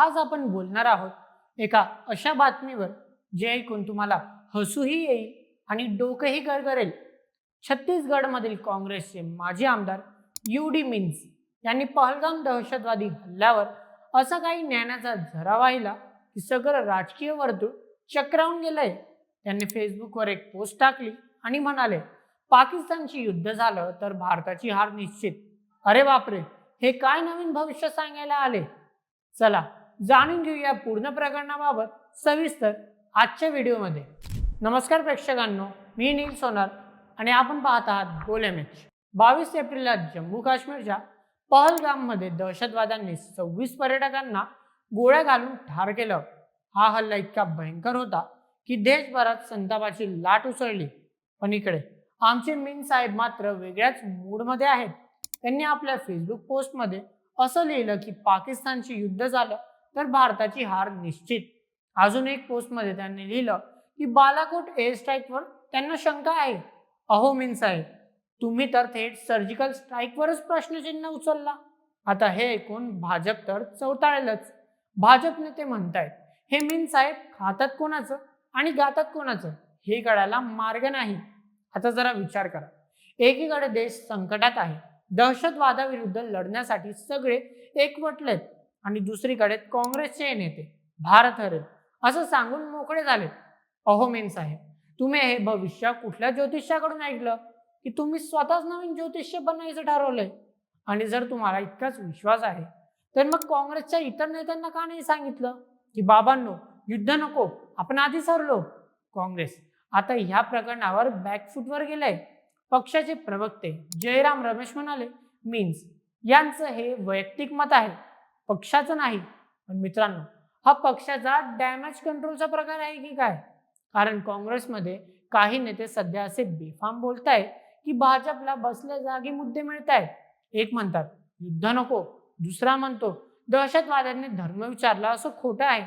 आज आपण बोलणार आहोत एका अशा बातमीवर जे ऐकून तुम्हाला हसूही येईल आणि डोकंही गरगरेल. छत्तीसगडमधील काँग्रेसचे माजी आमदार यू डी मिन्स यांनी पहलगाम दहशतवादी हल्ल्यावर असा काही ज्ञानाचा झरा वाहिला की सगळं राजकीय वर्तुळ चक्रावून गेलंय. त्यांनी फेसबुकवर एक पोस्ट टाकली आणि म्हणाले पाकिस्तानशी युद्ध झालं तर भारताची हार निश्चित. अरे बापरे हे काय नवीन भविष्य सांगायला आले? चला जाणून घेऊया पूर्ण प्रकरणाबाबत सविस्तर आजच्या व्हिडिओमध्ये. नमस्कार प्रेक्षकांनो मी नील सोनार आणि आपण पाहत आहात गोल एम एच बावीस एप्रिलला जम्मू काश्मीरच्या पहलगाममध्ये दहशतवाद्यांनी सव्वीस पर्यटकांना गोळ्या घालून ठार केलं. हा हल्ला इतका भयंकर होता की देशभरात संतापाची लाट उसळली. पण इकडे आमचे मीन साहेब मात्र वेगळ्याच मूडमध्ये आहेत. त्यांनी आपल्या फेसबुक पोस्टमध्ये असं लिहिलं की पाकिस्तानशी युद्ध झालं तर भारताची हार निश्चित. अजून एक पोस्टमध्ये त्यांनी लिहिलं की बालाकोट एअर स्ट्राईकवर त्यांना शंका आहे. अहो मीन्स आहे तुम्ही तर थेट सर्जिकल स्ट्राईकवरच प्रश्नचिन्ह उचलला. आता हे ऐकून भाजप तर चवताळेलच. भाजप नेते म्हणतायत हे मीन साहेब खातात कोणाचं आणि गातात कोणाचं? हे कळायला मार्ग नाही. आता जरा विचार करा. एकीकडे देश संकटात आहे. दहशतवादाविरुद्ध लढण्यासाठी सगळे एकवटलेत. आणि दुसरीकडे काँग्रेसचे नेते भारत हरेल असं सांगून मोकळे झाले. अहो मेन साहेब तुम्ही हे भविष्य कुठल्या ज्योतिष्याकडून ऐकलं? की तुम्ही स्वतःच नवीन ज्योतिष्य बनायचं ठरवलंय? आणि जर तुम्हाला इतकाच विश्वास आहे तर मग काँग्रेसच्या इतर नेत्यांना का नाही सांगितलं? की बाबांनो युद्ध नको आपण आधीच हरलो. काँग्रेस आता ह्या प्रकरणावर बॅकफूटवर गेलंय. पक्षाचे प्रवक्ते जयराम रमेश म्हणाले मीन्स यांचं हे वैयक्तिक मत आहे. पक्षाचं नाही पण मित्रांनो हा पक्षाचा डॅमेज कंट्रोलचा प्रकार आहे की काय? कारण काँग्रेसमध्ये काही नेते सध्या असे बेफाम बोलत आहेत की भाजपला बसल्या जागी मुद्दे मिळत आहेत एक म्हणतात युद्ध नको. दुसरा म्हणतो दहशतवाद्यांनी धर्म विचारला असं खोटं आहे.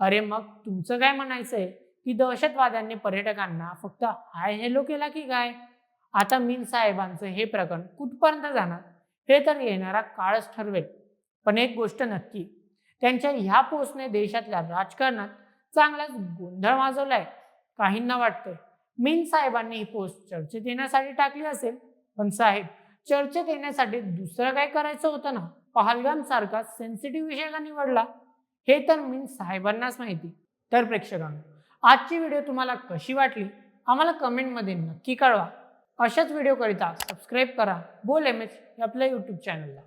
अरे मग तुमचं काय म्हणायचंय की दहशतवाद्यांनी पर्यटकांना फक्त हाय हेलो केला की काय? आता मीन साहेबांचं हे प्रकरण कुठपर्यंत जाणार? हे तर येणारा काळच ठरवेल. पण एक गोष्ट नक्की त्यांच्या ह्या पोस्टने देशातल्या राजकारणात चांगलाच गोंधळ माजवलाय. काहींना वाटतंय मीन साहेबांनी ही पोस्ट चर्चेत येण्यासाठी टाकली असेल पण साहेब चर्चेत येण्यासाठी दुसरं काय करायचं होतं ना? पहलगाम सारखा सेन्सिटिव्ह विषय का निवडला? हे तर मीन साहेबांनाच माहिती. तर प्रेक्षकांनो आजची व्हिडिओ तुम्हाला कशी वाटली? आम्हाला कमेंटमध्ये नक्की कळवा. अशाच व्हिडिओकरिता सबस्क्राईब करा. बोल एम एच आपल्या यूट्यूब चॅनलला